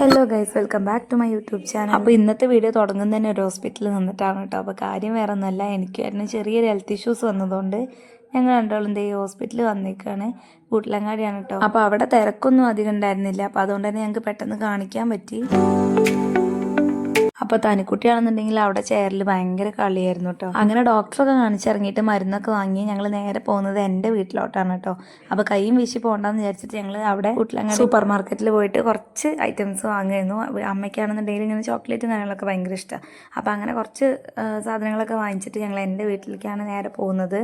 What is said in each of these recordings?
Welcome back to my YouTube channel അപ്പോൾ ഇന്നത്തെ video തുടങ്ങുന്ന തന്നെ ഒരു ഹോസ്പിറ്റലിൽ നിന്നിട്ടാണ് കേട്ടോ. അപ്പോൾ കാര്യം വേറെ ഒന്നുമല്ല എനിക്കായിരുന്നു ചെറിയൊരു ഹെൽത്ത് ഇഷ്യൂസ് വന്നതുകൊണ്ട് ഞങ്ങൾ രണ്ടാളും ഈ ഹോസ്പിറ്റലിൽ വന്നേക്കാണ്. കൂട്ടിലങ്ങാടിയാണ് കേട്ടോ. അപ്പോൾ അവിടെ തിരക്കൊന്നും അധികം ഉണ്ടായിരുന്നില്ല. അപ്പോൾ അതുകൊണ്ട് തന്നെ ഞങ്ങൾക്ക് പെട്ടെന്ന് കാണിക്കാൻ പറ്റി. അപ്പോൾ തനിക്കുട്ടിയാണെന്നുണ്ടെങ്കിൽ അവിടെ ചെയറിൽ ഭയങ്കര കളിയായിരുന്നു കേട്ടോ അങ്ങനെ ഡോക്ടറൊക്കെ കാണിച്ചിറങ്ങിയിട്ട് മരുന്നൊക്കെ വാങ്ങി ഞങ്ങൾ നേരെ പോകുന്നത് എന്റെ വീട്ടിലോട്ടാണ് കേട്ടോ അപ്പോൾ കൈയും വീശി പോകണ്ടെന്ന് വിചാരിച്ചിട്ട് ഞങ്ങൾ അവിടെ വീട്ടിലങ്ങനെ സൂപ്പർ മാർക്കറ്റിൽ പോയിട്ട് കുറച്ച് ഐറ്റംസ് വാങ്ങുമായിരുന്നു അമ്മയ്ക്കാണെന്നുണ്ടെങ്കിൽ ഇങ്ങനെ ചോക്ലേറ്റും കാര്യങ്ങളൊക്കെ ഭയങ്കര ഇഷ്ടമാണ് അപ്പോൾ അങ്ങനെ കുറച്ച് സാധനങ്ങളൊക്കെ വാങ്ങിച്ചിട്ട് ഞങ്ങൾ എന്റെ വീട്ടിലേക്കാണ് നേരെ പോകുന്നത്.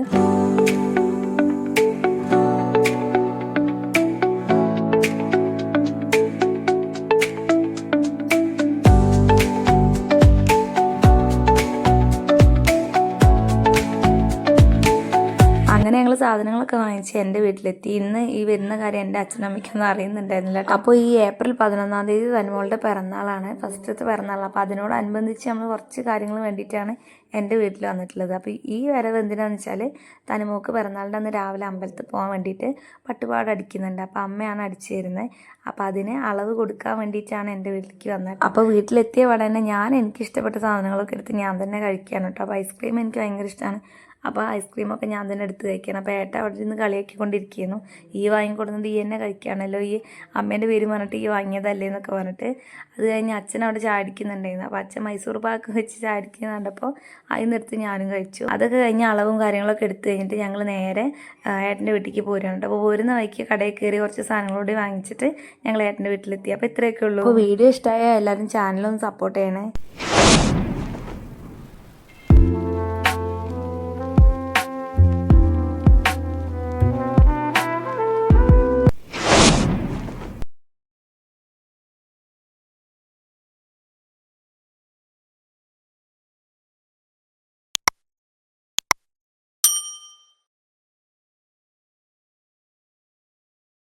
ഞങ്ങൾ സാധനങ്ങളൊക്കെ വാങ്ങിച്ച് എന്റെ വീട്ടിലെത്തി. ഇന്ന് ഈ വരുന്ന കാര്യം എന്റെ അച്ഛനമ്മയ്ക്കൊന്നും അറിയുന്നുണ്ടായിരുന്നില്ല അപ്പോൾ ഈ ഏപ്രിൽ പതിനൊന്നാം തീയതി തനുമോളുടെ പിറന്നാളാണ്. ഫസ്റ്റത്തെ പിറന്നാൾ അപ്പോൾ അതിനോടനുബന്ധിച്ച് നമ്മൾ കുറച്ച് കാര്യങ്ങൾ വേണ്ടിയിട്ടാണ് എന്റെ വീട്ടിൽ വന്നിട്ടുള്ളത്. അപ്പോൾ ഈ വരവ് എന്തിനാണെന്ന് വെച്ചാൽ തനുമൂക്ക് പിറന്നാളിന്റെ അന്ന് രാവിലെ അമ്പലത്തിൽ പോകാൻ വേണ്ടിയിട്ട് പട്ടുപാട് അടിക്കുന്നുണ്ട്. അപ്പോൾ അമ്മയാണ് അടിച്ചു തരുന്നത് അപ്പോൾ അതിന് അളവ് കൊടുക്കാൻ വേണ്ടിയിട്ടാണ് എന്റെ വീട്ടിലേക്ക് വന്നത് അപ്പോൾ വീട്ടിലെത്തിയ ഉടനെ ഞാൻ എനിക്ക് ഇഷ്ടപ്പെട്ട സാധനങ്ങളൊക്കെ എടുത്ത് ഞാൻ തന്നെ കഴിക്കുകയാണ് കേട്ടോ. അപ്പോൾ ഐസ്ക്രീം എനിക്ക് ഭയങ്കര ഇഷ്ടമാണ്. അപ്പോൾ ഐസ്ക്രീമൊക്കെ ഞാൻ തന്നെ എടുത്ത് കഴിക്കണം അപ്പോൾ ഏട്ട അവിടെ നിന്ന് കളിയാക്കിക്കൊണ്ടിരിക്കുന്നു. ഈ വാങ്ങിക്കൊടുക്കുന്നത് ഈ എന്നെ കഴിക്കുകയാണല്ലോ. ഈ അമ്മേന്റെ പേര് പറഞ്ഞിട്ട് ഈ വാങ്ങിയതല്ലേ എന്നൊക്കെ പറഞ്ഞിട്ട് അത് കഴിഞ്ഞ് അച്ഛൻ അവിടെ ചാടിക്കുന്നുണ്ടായിരുന്നു അപ്പോൾ അച്ഛൻ മൈസൂർ പാക്ക് വെച്ച് ചാടിക്കുന്ന കണ്ടപ്പോൾ അതിൽ നിർത്തി ഞാനും കഴിച്ചു. അതൊക്കെ കഴിഞ്ഞ് അളവും കാര്യങ്ങളൊക്കെ എടുത്തു കഴിഞ്ഞിട്ട് ഞങ്ങൾ നേരെ ഏട്ടന്റെ വീട്ടിലേക്ക് പോരുന്നുണ്ട് അപ്പോൾ പോരുന്ന വഴിക്ക് കടയിൽ കയറി കുറച്ച് സാധനങ്ങളോട് വാങ്ങിച്ചിട്ട് ഞങ്ങൾ ഏട്ടന്റെ വീട്ടിലെത്തി. അപ്പോൾ ഇത്രയൊക്കെ ഉള്ളൂ. വീഡിയോ ഇഷ്ടമായ എല്ലാവരും ചാനലൊന്ന് സപ്പോർട്ട് ചെയ്യണേ.